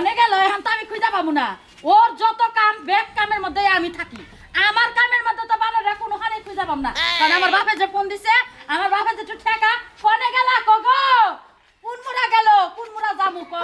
ফোনে গেল এখন তো আমি খুঁজে পাবো না। ওর যত কাম বেগ কামের মধ্যে আমি থাকি। আমার কামের মধ্যে তো বানরে কোনো হানে খুঁজে পাবো না। কারণ আমার বাপে যে ফোন দিছে আমার বাপে যে ঠেকা ফোনে গেল কগো কুনমুরা গেল কুনমুরা যামু কো।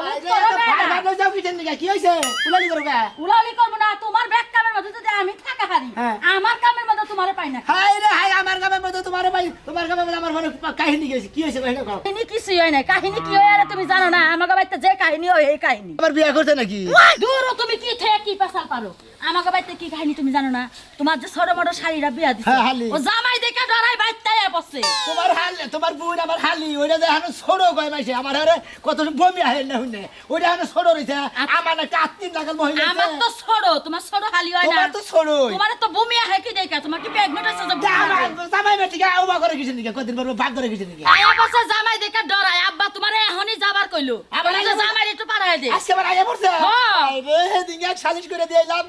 কি হইছে? উলালি করবে উলালি করব না তোমার ব্যাগ কামের মধ্যে যদি আমি থাকা হারি হ্যাঁ। আমার কামের মধ্যে তোমারে পাই না। হাই রে হাই আমার গামের মধ্যে তোমার ভাই তোমার গামের মধ্যে আমার কাহিনী গেছে। কি হয়েছে কহিনা কাহিনী কিছুই হয় না কাহিনী কি হয় আর তুমি জানো না বাড়িতে যে কাহিনী হয় এই কাহিনী। আমার বিয়ে করছে নাকি? দূর তুমি কি থেকে কি পেশাল পারো? আমাকে বাড়িতে কি কাহিনী তুমি জানো না? তোমার যে ছোট বড় শাড়িরা বিয়া দিছে হ্যাঁ, ও জামাই দেখে ডরাই বাইতে পড়ছে তোমার হাল তোমার বোন আমার হালি ওইটা হানো ছোট কয় মাইছে আমার হারে কত বমি আহে না হুনে ওইটা হানো ছোট রইছে। আমার একটা আত্মীয় লাগাল মহিলা। আমার তো ছোট তোমার ছোট হালি হয় না তোমার তো ছোটই তোমার তো বমি আহে কি দেখে তোমার কি প্রেগনেন্ট আছে যে বমি জামাই আহে? জামাই বেটিকে করে কিছু নিকে? কদিন পর ভাগ করে কিছু নিকে? আয়া জামাই দেখে ডরাই আব্বা তোমার এখনই যাবার কইলো। আবার বলে যে আয়া- জামাই একটু পাঠায় দে। আজকে আবার আয়া পড়ছে? হ্যাঁ। রে সেদিন এক সালিশ করে দিলাম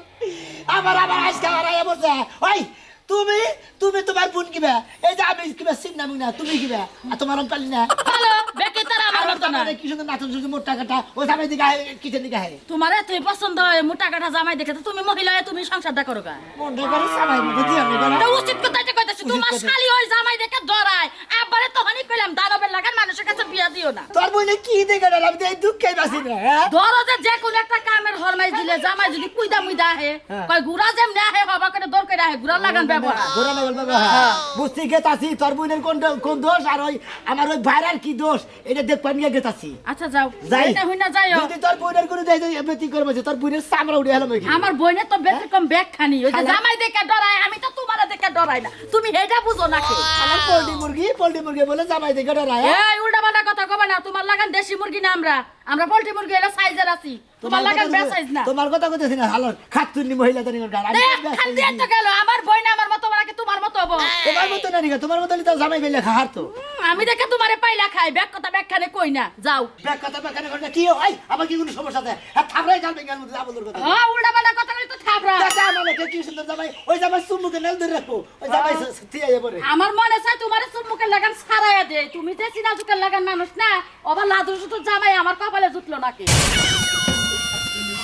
আবার আবার আজকে আবার আয়া পড়ছে। ওই তুমি তুমি তোমার বোন কিবা? এই যে আমি কিবা চিন্তা না তুমি কিবা? আর তোমার আমি না? ভালো। বেকে তারা আমার আমার মতো না। জামাই কি সুন্দর নাচন সুন্দর মোটা কাটা। ও জামাই দিকে কিচেন দিকে আহে তোমার এতই পছন্দ হয় মোটা কাটা জামাই দেখে তো তুমি মহিলা তুমি সংসারটা করো গা। মনটা করে জামাই মতো দিয়ে আমি এটা উচিত কথাই তো কইতাছি? তোমার শালি ওই জামাই দেখে ডরায়। আব্বারে তখনই কইলাম দানবের লাগান মানুষের কাছে বিয়া দিও না। তোর বোনে কি দেখে গেল এই দুঃখে বাসি না হ্যাঁ? ধরো যে যে কোনো একটা কামের হরমাই দিলে জামাই যদি কুইদা মুইদা আহে হ্যাঁ। গুড়া যেমনি আহে হবা করে দর করে আহে গুড়া লাগান ব্যবহার হ্যাঁ। বুঝতে গেতাছি তোর বোনের কোন কোন দোষ আর ওই আমার ওই ভাইরার কি দোষ? এটা দেখবার নিয়ে আচ্ছা যাও। যাই। হই না যাই যদি তোর করব তোর চামড়া আমার বইনের তো ব্যতিক্রম ব্যাগ খানি ওই যে জামাই দেখে ডরায় আমি তো তোমার দেখে ডরাই না। তুমি এটা বুঝো নাকি আমার পোল্ট্রি মুরগি পোল্ট্রি মুরগি বলে জামাই দেখে ডরায় হ্যাঁ? এই উল্টা পাল্টা কথা কবে না। তোমার লাগান দেশি মুরগি না আমরা। আমরা পোল্ট্রি মুরগি এলা সাইজের আছি। তোমার লাগান কথা না। তোমার কইতেছি না খাতুনি মহিলা তো দিয়ে তো গেল আমার বই না আমার মতো নাকি তোমার মতো হব। তোমার মতো না নিকা তোমার মতো তো জামাই বেলে খাহার তো। আমি দেখে তোমারে পাইলা খাই ব্যাগ কথা ব্যাগ খানে কই না যাও। ব্যাগ কথা ব্যাগ কথা কি হয় আমার কি কোনো সমস্যা আছে? হ্যাঁ মধ্যে আবুলের কথা হ্যাঁ উল্টা পাল্টা কথা বলি তো দেখা আমার লোকে কি সুন্দর জামাই ওই জামাই চুমুকে নেল ধরে রাখো ওই জামাই থিয়া যাব রে আমার মনে চাই তোমার চুমুকের লাগান সারাইয়া দে। তুমি যে চুকের লাগান মানুষ না আবার লাদুর সুতো জামাই আমার কপালে জুটলো নাকি? কি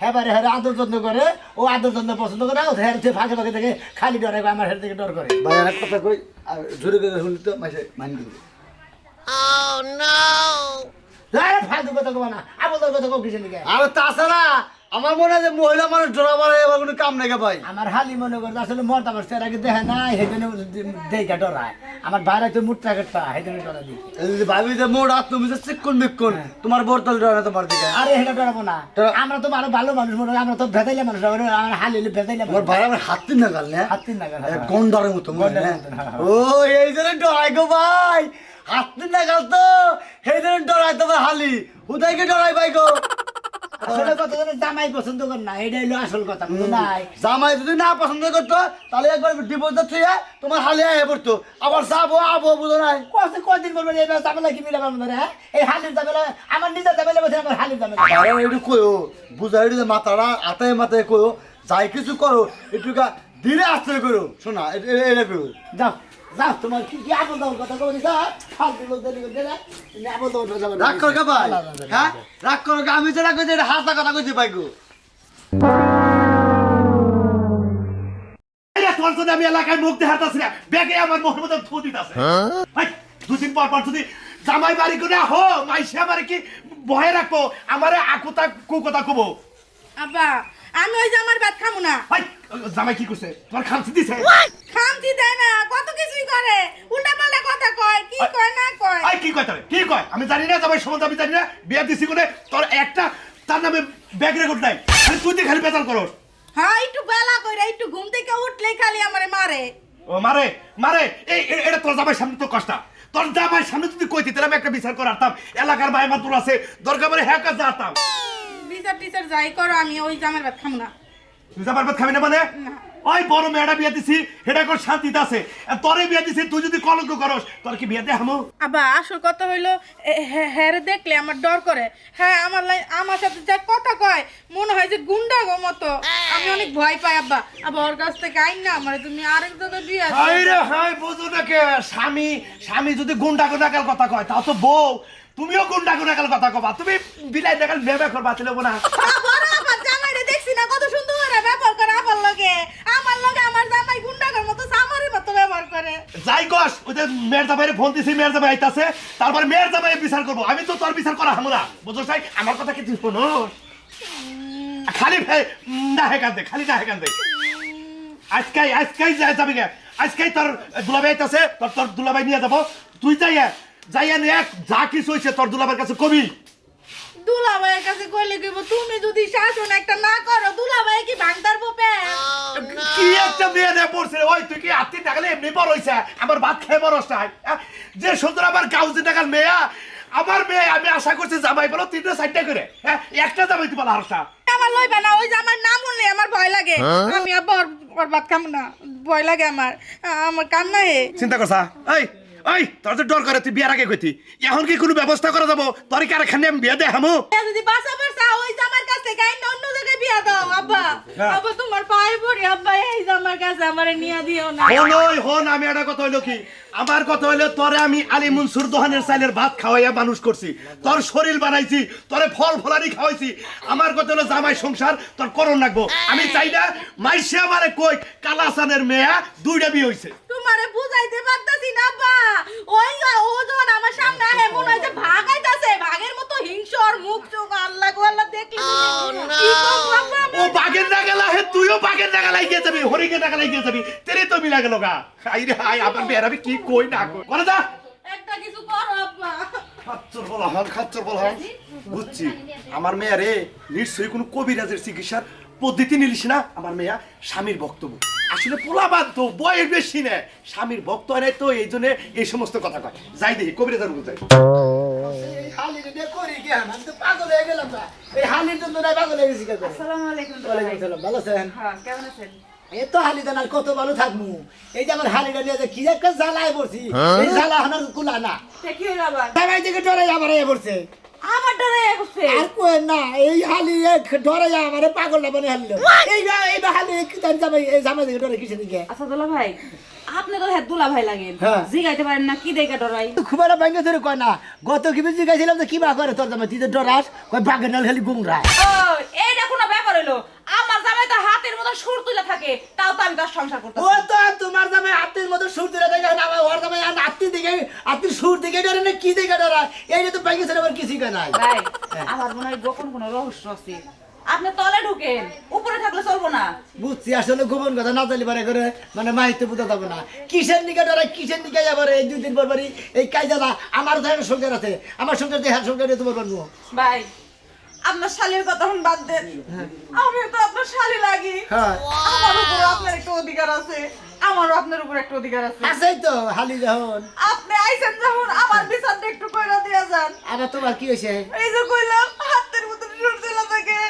হ্যাঁ বারে হ্যাঁ আদর যত্ন করে। ও আদর যত্ন পছন্দ করে ও হ্যাঁ থেকে ফাঁকে ফাঁকে থেকে খালি ডরে আমার হের থেকে ডর করে। ভাই আর কথা কই আর জোরে করে শুনি তো মাসে ও নো আরে ফালতু কথা কবা না আবল কথা কো কিছু নিকে আর তাছাড়া আমার মনে হয় যে মহিলা মানুষ ডরাবার এবার কোনো কাম নাই ভাই। আমার হালি মনে করে আসলে মরত আমার সের আগে দেখে না সেজন্য দেখে ডরায়। আমার ভাড়া তো মুটটা কাটটা সেজন্য ডরা দিই ভাবি যে মোড় আর তুমি যে চিকন বিকন তোমার বোরতল ডরে তোমার দিকে? আরে এটা ডরাবো না। আমরা তো ভালো ভালো মানুষ মনে হয়, আমরা তো ভেদাইলে মানুষ আমরা হালি ভেদাইলে আমার ভাই আমার হাত তিন নাগাল না? হাত তিন নাগাল, হ্যাঁ। গন্ডারের মতো হয়, হ্যাঁ? হ্যাঁ, ও এই জন্য ডরাই গো ভাই। হাত তিন নাগাল তো সেই জন্য ডরাই তোমার হালি। হুদাইকে ডরাই ভাই গো? আসলে কথা জামাই পছন্দ কর না এটাই হলো আসল কথা নাই জামাই যদি না পছন্দ করতো তাহলে একবার ডিভোর্স দিয়ে তোমার হালি আয় পড়তো। আবার যাব আবো বুঝো নাই? কত কদিন বলব এই জামেলা কি মিলাবার মধ্যে হ্যাঁ? এই হালির জামেলা আমার নিজের জামেলা বলছে আমার হালির জামেলা আরে একটু কয়ো? বুঝাই যে মাথাটা আতায় মাথায় কয়ো? যাই কিছু করো একটু ধীরে আস্তে করো। শোনা এটা করো যাও। যাও তোমার কি কি দাবল কথা যা ফালতু বলতে দিকে না আবল দাবল কথা বলি। রাগ করো কে ভাই। হ্যাঁ? রাগ করো কে? আমি যেটা কইছি এটা হাসা কথা কইছি ভাই গো। আমি এলাকায় মুখ দেখাতাছি না। ব্যাগে আমার মোহর মধ্যে থু দিতাছে। ভাই দুদিন পর পর যদি জামাই বাড়ি করে হো মাইসে আমার কি ভয়ে রাখব? আমারে আকুতা কুকতা কবো। আব্বা আমি ওই জামার ভাত খামু না। ভাই জামাই কি করছে? তোমার খামছি দিছে খামতি দেয় না কত কিছুই করে উল্টা পাল্টা কথা কয় কি কয় না কয় আই কি কয়? আমি জানি না জামাই সম্বন্ধে আমি জানি না। বিয়া দিছি কোনে? তোর একটা তার নামে ব্যাগ রেকর্ড নাই। খালি তুই দিয়ে খালি বেতাল করো হ্যাঁ একটু বেলা কইরা একটু ঘুম থেকে উঠলেই খালি আমারে মারে। ও মারে মারে। এই এটা তোর জামাই সামনে তো কষ্ট। তোর জামাই সামনে যদি কইতি তাহলে আমি একটা বিচার করে আরতাম এলাকার ভাই মাতুর আছে দরকার পরে হ্যাঁ কাছে আরতাম বিচার টিচার যাই করো আমি ওই জামার ভাত খামু না। তুই জামাই ভাত খাবি না মানে? ওই বড় মেয়েটা বিয়ে দিছি সেটা এখন শান্তিতে আছে। তোরে বিয়ে দিছি তুই যদি কলঙ্ক করস তোর কি বিয়ে দে হামু? আবার আসল কথা হইল হ্যাঁ হ্যাঁ দেখলে আমার ডর করে। হ্যাঁ আমার লাই আমার সাথে যা কথা কয় মনে হয় যে গুন্ডা গো মতো। আমি অনেক ভয় পাই আব্বা। আবার ওর কাছ থেকে আইন না আমার তুমি আরেক দাদা বিয়ে আছে। হাই রে হাই বুঝো না কে? স্বামী স্বামী যদি গুন্ডা গুন্ডাকাল কথা কয় তাও তো বউ। তুমিও গুন্ডা গুন্ডাকাল কথা কবা। তুমি বিলাই দেখাল বেবে করবা ছিল না আবার আমার জামাইরে দেখছি না কত সুন্দর করে ব্যবহার করে আমার লগে আমার লগে আমার জামাই গুন্ডাগের মতো সামারের মতো ব্যবহার করে যাই ওই যে মেয়ের জামাইরে ফোন দিছি, মেয়ের জামাই আইতাছে, তারপর মেয়ের জামাই বিচার করব। আমি তো তোর বিচার করা হামু না বুঝছ তাই আমার কথা কি তুই শোনো খালি ভাই না হেকান দে, খালি না হেকান দে। আজকাই আজকাই যা যাবি গে। আজকাই তোর দুলাভাই আইতাছে, তোর তোর দুলাভাই নিয়ে যাব। তুই যাইয়া যাইয়া নে যা কিছু হয়েছে তোর দুলাভাইয়ের কাছে কবি। দুলাভাইয়ের কাছে কইলে কইব তুমি যদি শাসন একটা না করো দুলাভাই কি ভাঙতার পোপে কি একটা মেয়ে নিয়ে পড়ছে ওই তুই কি আত্মি টাকালে এমনি বড় হইছে আমার ভাত খেয়ে বড় নাই যে সুন্দর আমার গাউজি টাকার মেয়া আমার মেয়ে আমি আশা করছি জামাই বলো তিনটা চারটা করে হ্যাঁ? একটা জামাই তুমি বলো আমার লইবে না ওই যে আমার নাম শুনলে আমার ভয় লাগে। আমি আবার বরবাদ খাম না ভয় লাগে আমার। আমার কান্না হে। চিন্তা করছা এই ওই তোর তো ডর করে তুই বিয়ার আগে কইতি। এখন কি কোনো ব্যবস্থা করা যাব? তোর কি আর এখানে আমি বিয়ে দে হামু যদি বাসা বাসা ওই জামার কাছ আইন অন্য জায়গায় বিয়া দাও আব্বা। আব্বা তোমার পায়ে পড়ি আব্বা এই জামার কাছে আমারে নিয়ে দিও না। হন ওই হন আমি একটা কথা হইল কি? আমার কথা হইল তোরে আমি আলী মনসুর দোহানের চাইলের ভাত খাওয়াইয়া মানুষ করছি। তোর শরীর বানাইছি তোরে ফল ফলানি খাওয়াইছি। আমার কথা হলো জামাই সংসার তোর করণ রাখব। আমি চাই না মাইসে আমারে কই কালাসানের মেয়া দুইটা বিয়ে হইছে। তোমারে বুঝাইতে পারতাছি ওই ও যখন আমার সামনে আহে মনে হয় যে ভাগাইতাছে ভাগের মতো হিংসর মুখ চোখ আল্লাহ গো আল্লাহ দেখলি? ও বাগের না। গেলা হে তুইও বাগের না গেলাই গিয়ে যাবি হরিকে না গেলাই গিয়ে যাবি তেরে তো মিলা গেল গা। আই রে আই আমার আমি কি কই না কই। করে যা। একটা কিছু করো আব্বা। খাচ্চর বলা হন খাচ্চর বলা হন বুঝছি আমার মেয়ে রে নিশ্চয়ই কোনো কবিরাজের চিকিৎসার পদ্ধতি নিলিস না? আমার মেয়া স্বামীর বক্তব্য। আসলে পোলাবাদ তো বয়স বেশি না। স্বামীর ভক্ত হয় নাই তো এই জন্য এই সমস্ত কথা কয়। যাই দেখি কবিরাজের বুঝাই এই তো পাগল হয়ে গেলাম এই হালির জন্য নাই পাগল হয়ে গেছি কে করে আসসালামু আলাইকুম ওয়ালাইকুম আসসালাম ভালো আছেন? হ্যাঁ কেমন আছেন? এই তো হালি আর কত ভালো থাকব এই যে আমার হালিটা নিয়ে যে কি একটা জ্বালায় পড়ছি। এই জ্বালা হানার কুলা না। সে কি আবার। ডরে আমার এ পড়ছে। আমার ডরে গেছে। আর কই না এই হালি আমার পাগল না বনে হালিল এই বা এই হালি কি জামাই এই জামাই দিকে ডরে কিসে দিকে? আচ্ছা দুলা ভাই আপনি তো হ্যাঁ দুলা ভাই লাগে। হ্যাঁ। জিগাইতে পারেন না কি দেখে ডরাই? খুব একটা ব্যাংকে ধরে কয় না গত কি বেশি গেছিলাম তো কি বা করে তোর জামাই? তুই তো ডরাস কয় বাগের নাল খালি গুমরা ও এইটা কোনো ব্যাপার হইল আমার জামাই তো হাতের মতো সুর তুলে থাকে তাও তো আমি তার সংসার করতে ও তো তোমার জামাই আত্মীর মতো সুর না আমার ওর আত্মীর দিকে আত্মীর সুর দিকে ডরে না কি দিকে ডরা এইটা তো আবার কিছুই নাই। ভাই আমার মনে হয় গোপন কোনো রহস্য আছে। আপনি তলে ঢুকেন উপরে থাকলে চলবো না। বুঝছি আসলে গোপন কথা না জানি পারে করে মানে মাহিতে যাবে না। কিসের দিকে ডরে কিসের দিকে যাবার এই দুই দিন পর পরই এই আমার তো সংসার আছে আমার সংসার দিয়ে হ্যাঁ সংসার তোমার ভাই আপনার শালির কথা বাদ দেন। আমি তো আপনার লাগি হ্যাঁ। আমার উপর আপনার একটা অধিকার আছে। আমারও আপনার উপর একটা অধিকার আছে। আছেই তো হালি যখন আপনি আইছেন যখন আমার বিচারটা একটু কইরা দিয়ে যান। আবার তোমার কি হয়েছে? এই যে কইলাম হাতের মতো সুর দিলা থাকে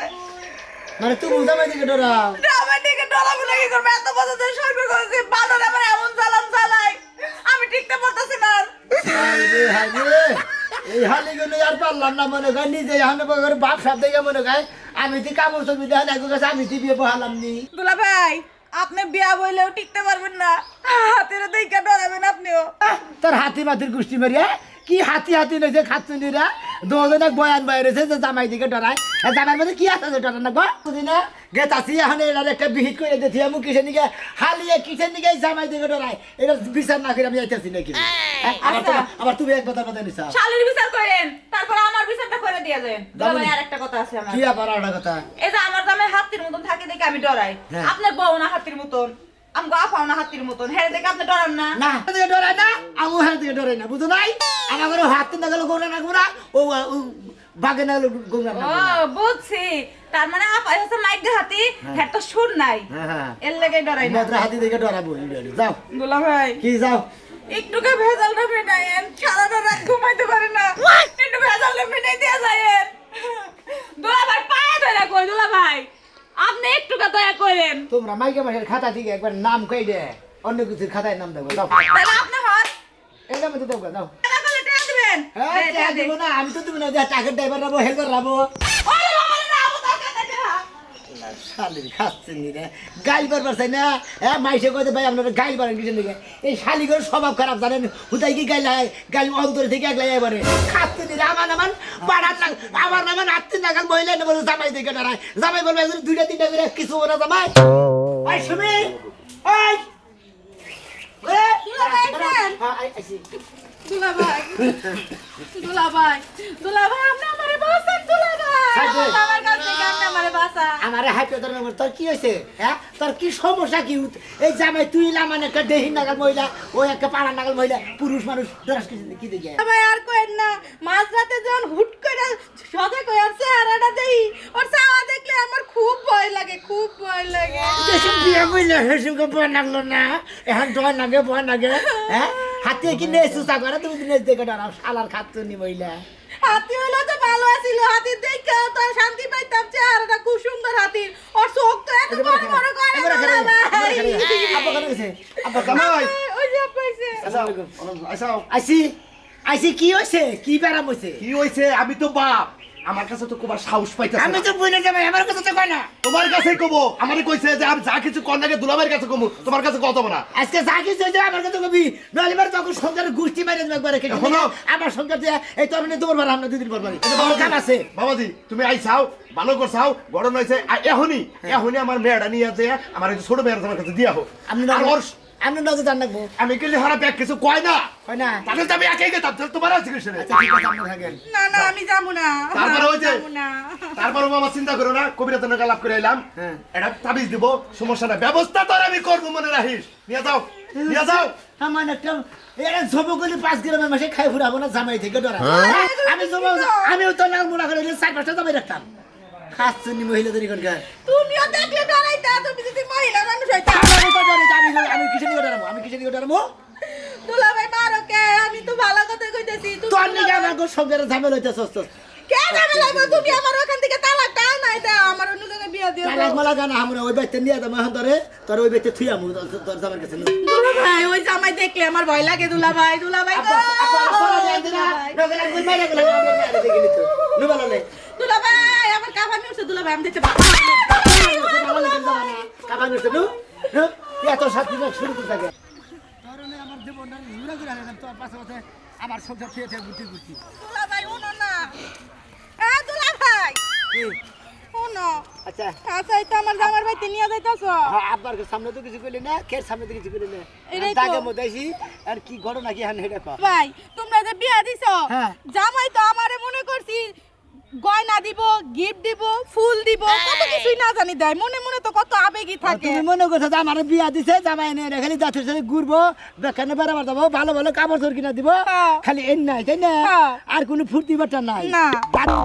মানে তুমি জামাই দিকে ডরাও আমার দিকে ডরাবো নাকি করবে? এত বছর ধরে সরবে করেছি বানর আমার এমন জ্বালান জ্বালাই আমি টিকতে পারতেছি না আর। এই হালি গুলো আর পারলাম না মনে হয় নিজে করে বাপ সাপ দেখে মনে হয় আমি তুই কামড় ছবি দেখেন এক কাছে আমি তুই বিয়ে বহালাম নি। দুলা ভাই আপনি বিয়া বইলেও টিকতে পারবেন না। হাতির দিকে ডরাবেন আপনিও। তোর হাতি মাতির গোষ্ঠী মারিয়া কি হাতি হাতি নইছে খাতুনিরা দুজনে বয়ান বয়ে রয়েছে যে জামাই দিকে ডরায়। আর জামাই মধ্যে কি আছে ডরান না? বুঝি না? গে তাসি এখন এটার একটা বিহিত করে দিয়েছি। আমি কিসের দিকে? হালিয়ে কিসের দিকে জামাই দিকে ডরায়? এটা বিচার না করে আমি যাইতেছি নাকি? আবার তুমি এক কথা কথা নিছা? শালির বিচার করেন তারপর আমার বিচারটা করে দিয়ে যান দুলা ভাই আর একটা কথা আছে আমার। কি আবার আর একটা কথা? এই যে আমার দামে হাতির মতন থাকে দেখে আমি ডরাই। হ্যাঁ। আপনার বউ না হাতির মতন? আমগো আপাও না হাতির মতন। হ্যাঁ দেখে আপনি ডরান না। না। হাত দিকে ডরায় না আমি হাত দিকে ডরাই না বুঝো নাই? আমার ঘরে হাত না গেল গোনা না গোনা ও বাগে না গেল গোনা না ও বুঝছি। তার মানে আপাই হচ্ছে মাইক হাতি হ্যাঁ। তো সুর নাই। হ্যাঁ হ্যাঁ। এর লেগে ডরাই না। মাত্র হাতি দিকে ডরাবো যাও। দুলা ভাই। কি যাও। একটুকে ভেজালটা মেটাইয়েন সারাটা রাত ঘুমাইতে পারে না। একটু ভেজালটা মেটাই দিয়া যায়েন দুলা ভাই পায়ে ধরে কই দুলা ভাই আপনি একটু দয়া করে করেন। তোমরা মাইকে মাসের খাতা থেকে একবার নাম কই দে অন্য কিছুর খাতায় নাম দেবো দাও তাহলে আপনি হন। এই নামে তো দেবো দাও টাকা দিবেন। হ্যাঁ দে, টাকা দেবো না আমি তো তুমি না যা টাকার ড্রাইভার রাবো হেল্পার রাবো ওরে বাবা রে, আবু দরকার নাই টাকা। শালির খাচ্ছেন নি গাইল বারবার চাই না হ্যাঁ মাইসে কইতে ভাই আপনারা গাইল বারেন কিছু দিকে এই শালিগর স্বভাব খারাপ জানেন হুদাই কি গাইল গাইল অন্তর থেকে একলাই এবারে খাচ্ছেন নি আমার নামান বাড়াত লাগ আমার নামান আত্মি নাগাল মহিলা নেব জামাই দিকে ডরায় জামাই বলবে একজন দুইটা তিনটা করে কিছু ওরা জামাই আই সুমি আইছেন? হ্যাঁ, আই- আইছি। দুলা ভাই দুলা ভাই দুলা ভাই আপনি আমারে বাঁচান দুলা ভাই আমার কাছ থেকে আপনি আমারে বাঁচান। আমার হাইপে তোর নম্বর তোর কি হয়েছে? হ্যাঁ? তোর কি সমস্যা কি? এই জামাই তুই লামান একটা দেহিন নাগাল মহিলা ওই একটা পাড়া নাগাল মহিলা পুরুষ মানুষ দরাস কি কি দেখে ভাই আর কইেন না মাঝরাতে যখন হুট করে সদে কই আর চেহারাটা দেই ওর চাওয়া দেখলে আমার খুব ভয় লাগে খুব ভয় লাগে। দেশে বিয়ে বইলে হেসুকে ভয় লাগল না। এখন ভয় লাগে ভয় লাগে হ্যাঁ? হাতে কি নে সুসা করে তুমি দিনে দেখে ডরাও শালার খাচ্ছো নি মহিলা হাতি হইল তো ভালো আছিল হাতির দেখে তো শান্তি পাইতাম চেহারাটা খুব সুন্দর হাতির ওর চোখ তো এত বড় বড় করে। আব্বা কেন গেছে? কেন? ওই যে পাইছে আচ্ছা আইসি আইসি কি হয়েছে কি ব্যারাম হয়েছে কি হয়েছে আমি তো বাপ। আমার কাছে তো কোবার সাহস পাইতেছে আমি তো বইলে যাব আমার কাছে তো কয় না। তোমার কাছে কবো আমারে কইছে যে আমি যা কিছু কন্যাকে দুলাভাইয়ের কাছে কমু। তোমার কাছে কত না আজকে যা কিছু হয়েছে আমার কাছে কবি। নইলে এবার তখন সংসারে গোষ্ঠী মারে দেবে একবারে কেটে আমার সংসার দিয়ে এই তোর মানে তোমার বার আমরা দুদিন পর পারি আমার কাম আছে। বাবাজি তুমি আইসাও ভালো করছাও গরম হয়েছে এখনই এখনই আমার মেয়েটা নিয়ে আছে আমার ছোট মেয়ের আমার কাছে দিয়া হোক। আপনি আপনি নজর জান রাখব আমি গেলে হারা ব্যাগ কিছু কয় না? হয় না? তাহলে তো আমি একাই গেতাম তাহলে তোমার আছে কিসের? আচ্ছা না না আমি যাব না। তারপরে ওই যে- তারপর বাবা চিন্তা করো না কবিরাত টাকা লাভ করে এলাম। হ্যাঁ। এটা তাবিজ দিব সমস্যা না ব্যবস্থা তো আমি করব মনে রাখিস। নিয়ে যাও নিয়ে যাও। আমার একটা এরা জবকলি পাঁচ গ্রামের মাসে খাই ফুরাবো না জামাই থেকে ডরা। আমি জব আমিও তো নাম মোড়া করে চার পাঁচটা জামাই রাখতাম। খাচ্ছেন মহিলাদের এখানকার। তুমিও দেখলে ডরাইতা তুমি যদি মহিলা মানুষ হইতা আমি তো ডরে, আমি আমি কিসের দিকে ডরাবো আমি কিসের দিকে ডরাবো দুলা ভাই মারো কে? আমি তো ভালো কথা কইতেছি তুমি তোর নিকে আমার সংসারে ঝামেলা হইতেছে অস্ত কে যাবে লাগবে তুমি আমার ওখান থেকে তালাক দাও নাই দাও আমার অন্য জায়গায় বিয়ে দিও তালাক মালা গানা আমরা ওই বাইতে নিয়ে যাব এখন ধরে তোর ওই বাইতে থুই আমু তোর জামার কাছে। দুলা ভাই ওই জামাই দেখলে আমার ভয় লাগে দুলা ভাই দুলা ভাই গো। দুলা ভাই। আমার দুলা ভাই আমি দেখতে। কাবা নু? এত শাস্তি শুরু করতে থাকে। জীবনটা ঘুরে ঘুরে হারালাম, তোর পাশে পাশে আমার সংসার খেয়ে খেয়ে ঘুরতে ঘুরতে। দুলা ভাই উনো না এ দুলা ভাই কি? উনো আচ্ছা আচ্ছা এই তো আমার জামার ভাইতে নিয়ে যাইতাছ হ্যাঁ, আব্বার সামনে তো কিছু করলি না খের সামনে তো কিছু করলি না এটাই তো। দাগে মধ্যে আইছি, আর কি ঘটনা কি হান কর ভাই তোমরা যে বিয়া দিছো হ্যাঁ। জামাই তো আমারে মনে করছি গয়না দিব গিফট দিব ফুল দিব কত কিছুই না জানি দেয়। মনে মনে তো কত আবেগই থাকে। তুমি মনে করছ যে আমার বিয়া দিছে জামাই এনে এনে খালি জাতের সাথে ঘুরবো বেখানে বেড়াবার যাব ভালো ভালো কাপড় চোর কিনা দিব হ্যাঁ। খালি এন নাই তাই না? হ্যাঁ। আর কোনো ফুর্তি বাটা নাই। না।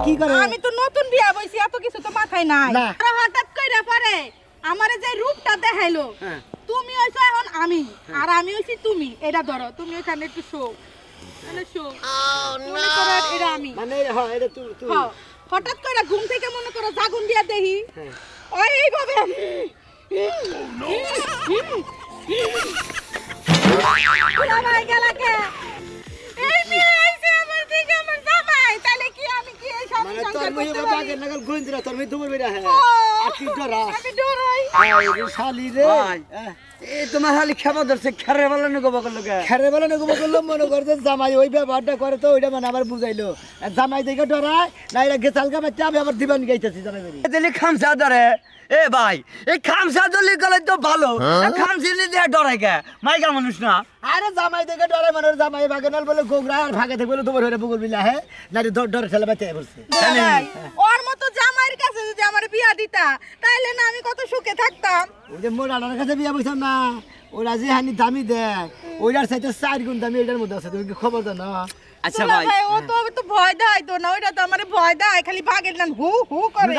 কি করে? আমি তো নতুন বিয়া বইছি এত কিছু তো মাথায় নাই। হঠাৎ কইরা পরে আমারে যে রূপটা দেখাইলো হ্যাঁ। তুমি হইছো এখন আমি আর আমি হইছি তুমি। এটা ধরো তুমি ওখানে একটু শো। শো। মনে মানে হ্যাঁ এটা তুই তুই। হ্যাঁ, হঠাৎ করে ঘুম থেকে মনে করো জাগুন দিয়া দেখি হ্যাঁ। ওই এইভাবে। আমি মানে হ্যাঁ। ডরাই। শালি রে। তোমার খালি খেপা ধরছে খেরে বলে নি গোবা খেরে বলে না করল মনে করে জামাই ওই ব্যবহারটা করে তো ওইটা মানে আমার বুঝাইলো। জামাই দেখে ডরায় না এটা গেছালকা বাচ্চা আমি আবার দিবান গাইতেছি জামাই দিলি খামসা ধরে এ ভাই এই খামসা ধরলি গেলে তো ভালো। খামসি দিয়ে ডরাই কে? মাইকা মানুষ না? আরে জামাই দেখে মানে জামাই ভাগে নাল বলে গোগরা আর ভাগে থেকে বলে তোমার হয়ে বিলা হ্যাঁ? ডর বাচ্চা বলছে। ডরাই। ওর মতো জামাইয়ের কাছে যদি আমার বিয়া দিতা তাইলে না আমি কত সুখে থাকতাম? ওই যে মোর আনার কাছে বিয়া বসলাম না ওরা যে হানি দামি দেয় ওইটার সাথে চার গুণ দামি এটার মধ্যে আছে তুমি কি খবর দাও না আচ্ছা ভাই ভাই ও তো তো ভয় দেয় তো না ওইটা তো আমার ভয় দেয় খালি ভাগের নাম হু হু করে।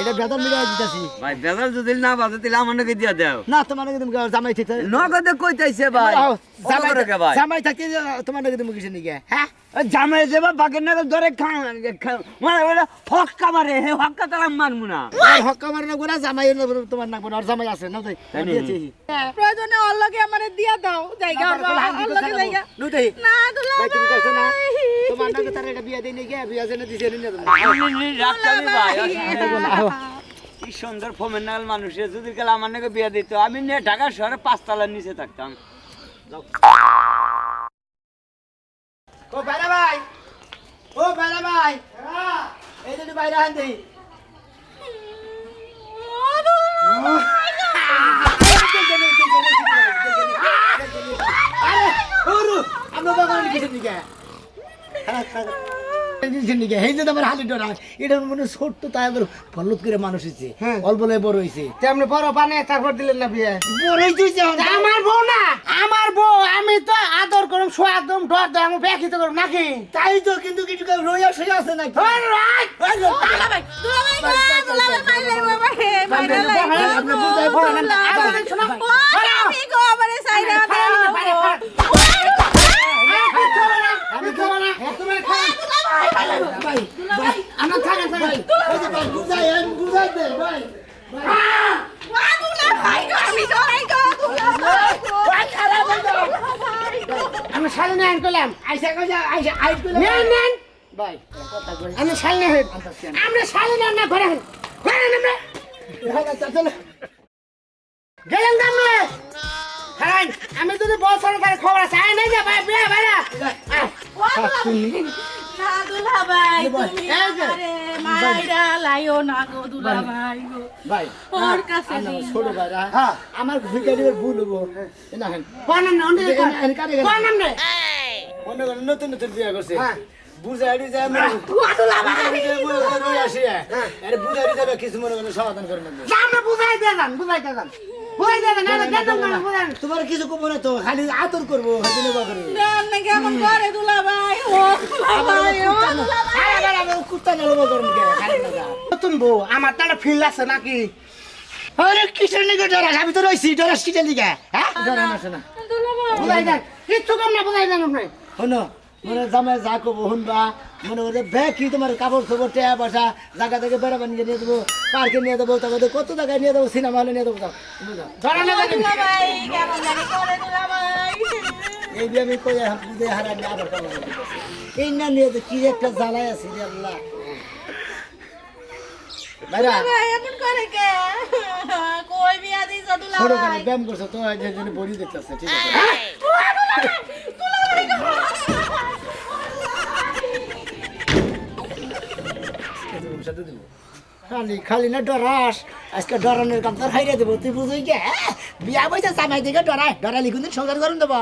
এটা বেতন মিলাই দিতেছি। ভাই বেজাল যদি না বাজে তাহলে আমার নাকি দিয়া দাও। না তোমার নাকি তুমি জামাই ঠিক নগদে কইতাইছে ভাই। জামাই জামাই কে ভাই জামাই থাকতে তোমার নাকি তুমি কিছু নিয়ে হ্যাঁ? জামাই যাবা বাগের নাগাল ধরে মানে হক্কা মারে হে হক্কা তারা মানবো না। আর হক্কা মারে না জামাই তোমার না আর জামাই আছে না তাই? নি? দিয়েছি। প্রয়োজনে আমারে দিয়া দাও জায়গা না দুলা তুমি কইছো না? তোমার নাকি তার একটা বিয়া দেই নাকি বিয়া জেনে দিছে নি না রাখতাম ভাই কি সুন্দর ফোমের নাগাল মানুষের যদি কাল আমার নাকি বিয়ে দিত আমি নিয়ে ঢাকা শহরে পাঁচতলার নিচে থাকতাম। বাইরা ভাই। ও বাইরা ভাই এই যে বাইরা হান দেই আরে ওরু আমরা বাগান কিছু দিকে আমার হালি ডরা এটা মনে ছোট্ট তাই আবার ফলত করে মানুষ হয়েছে অল্প লাই বড় হয়েছে তেমনি বড় বানে তারপর দিলেন না বিয়ে। বড় হইতেছে আমার বউ। না। আমার বউ আমি তো আদর করুম সোয়াদ দম ডর দেয় আমি ব্যাখিত করুম নাকি? তাই তো কিন্তু কিছু রইয়া শুয়ে আছে না। দুলা ভাই দুলা ভাই গো, দুলা ভাই মাইলাই বাবা হে মাইলাই আপনি বুঝাই পড়েন না। আমি গো আমারে সাইরা দাও আমি তো তোমার খাই ভাই ভাই আমার থাকেন ভাই ভাই বুঝাই বুঝাই দে ভাই আমি ভাই ভাই আমি শালি করলাম আইসা কইয়া আইসা আইস কইলা নেন নেন ভাই আমি শালি নেন আমরা শালি নেন না ঘরে ঘরে নেন আমরা হ্যাঁ আমি যদি তার খবর আছে আই নাই যা, ভাই, বিয়ে, ভাইরা। না দুলা ভাই তুমি। আমারে মাইরা লাইও না গো দুলা ভাই গো। ভাই ওর কাছে ছোট ভাইরা হ্যাঁ। আমার ভিখারির ভুল হব। না হেন। কোন নাম অন্য কোন? কোন রে অন্য কোনো নতুন নতুন বিয়া করছে। হ্যাঁ। বুঝাই যায় মনে আসে। আরে যাবে কিছু মনে করে সমাধান করে নেবে। বুঝাই দিয়ে যান বুঝাই না দেন না তোমার কিছু কব না তো খালি আদর করব খালি নেবা করব দেন না কেমন করে দুলা ভাই? নতুন বউ আমার তো একটা ফিল আছে নাকি? আরে কিসের নিকে ডরাস আমি তো রইছি ডরাস কিসের নিকে হ্যাঁ? ডরা না বুঝাই দেন কিচ্ছু কম না বুঝাই দেন আপনি। শোনো মনে জামাই যা কব শুনবা মনে করে ব্যাগ কি তোমার কাপড় খবর টেয়া পয়সা জায়গা থেকে বেড়াবার নিয়ে নিয়ে দেবো পার্কে নিয়ে দেবো তারপরে কত জায়গায় নিয়ে দেবো সিনেমা হলে নিয়ে দেবো এই আমি কই বুঝে হারানি আবার এই না নিয়ে কি একটা জ্বালায় আছে রে আল্লাহ। ব্যায়াম করছ তো বড়ি দেখতেছে ঠিক আছে। খালি খালি না ডরাস। আজকে ডরানোর কাম তোর হাইরে দেবো, তুই বুঝুই গে বিয়া বইতে জামাই দিকে ডরাই ডরালি লিখুন সংসার করুন দেবো।